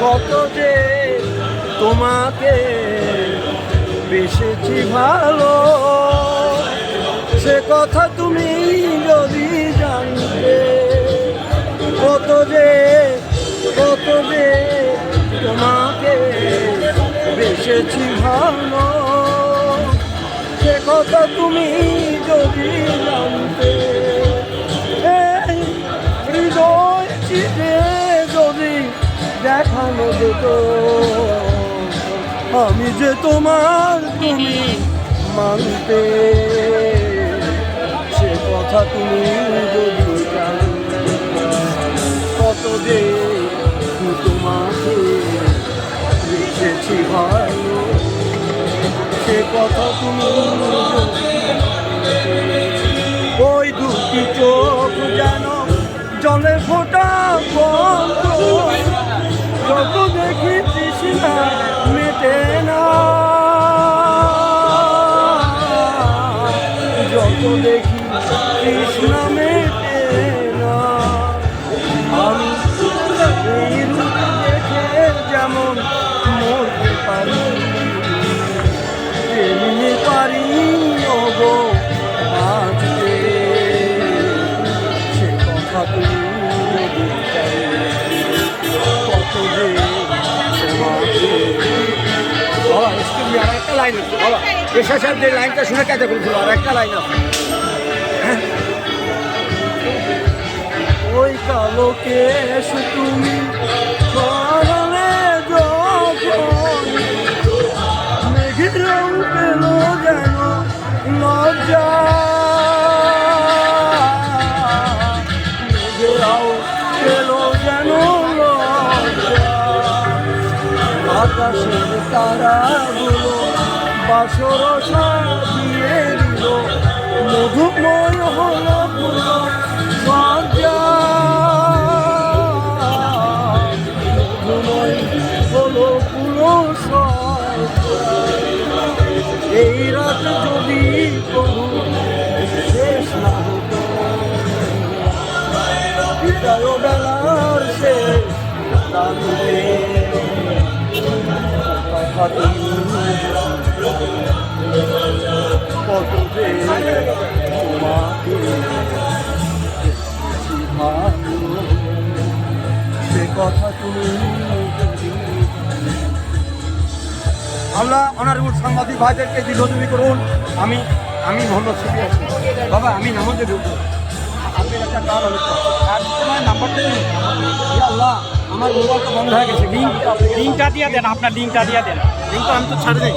কত যে তোমাকে বেসেছি ভালো, সে কথা তুমি যদি জানতে, কত যে কত যে তোমাকে বেসেছি ভালো, সে কথা তুমি যদি জানতে হৃদয় চিঠে দেখানো যেত। আমি যে তোমার তুমি মানতে, সে কথা তুমি কত যে তোমাকে রেখেছি ভালো, সে কথা তুমি ওই দুটি চোখ যেন জলে ফোটা বন্ধ। যত দেখি তৃষ্ণা মেটে না। যত দেখি তৃষ্ণা মেটে না। আমি দেখে যেমন মরতে পারি, তেমনি পারি ওগো, বাঁচতে। সে কথা তুমি লাইন পেশা সাহেব যে লাইনটা শুনে কাজে করেছিল আর একটা লাইন আছে। ওই কালোকে তুমি সরলে যখন মেঘের বাসর সাজিয়ে দিল। মধুময় হলো সজ্জা। মধুময় হলো পুরো এই রাত যদি প্রভু শেষ না শেষ তুমি কত আমরা অনারেবল সাংবাদিক ভাইদেরকে দীর্ঘজীবী করুন। আমি আমি মোহাম্মদ শফি আছি। বাবা, আমি নামাজে ঢুকবো। আপনি একটা কার হলে আর তোমার নাম্বারটা আল্লাহ। আমার মোবাইলটা বন্ধ হয়ে গেছে। লিঙ্ক লিঙ্কটা দিয়ে দেন, আপনার লিঙ্কটা দিয়ে দেন। লিঙ্কটা আমি তো ছাড়ে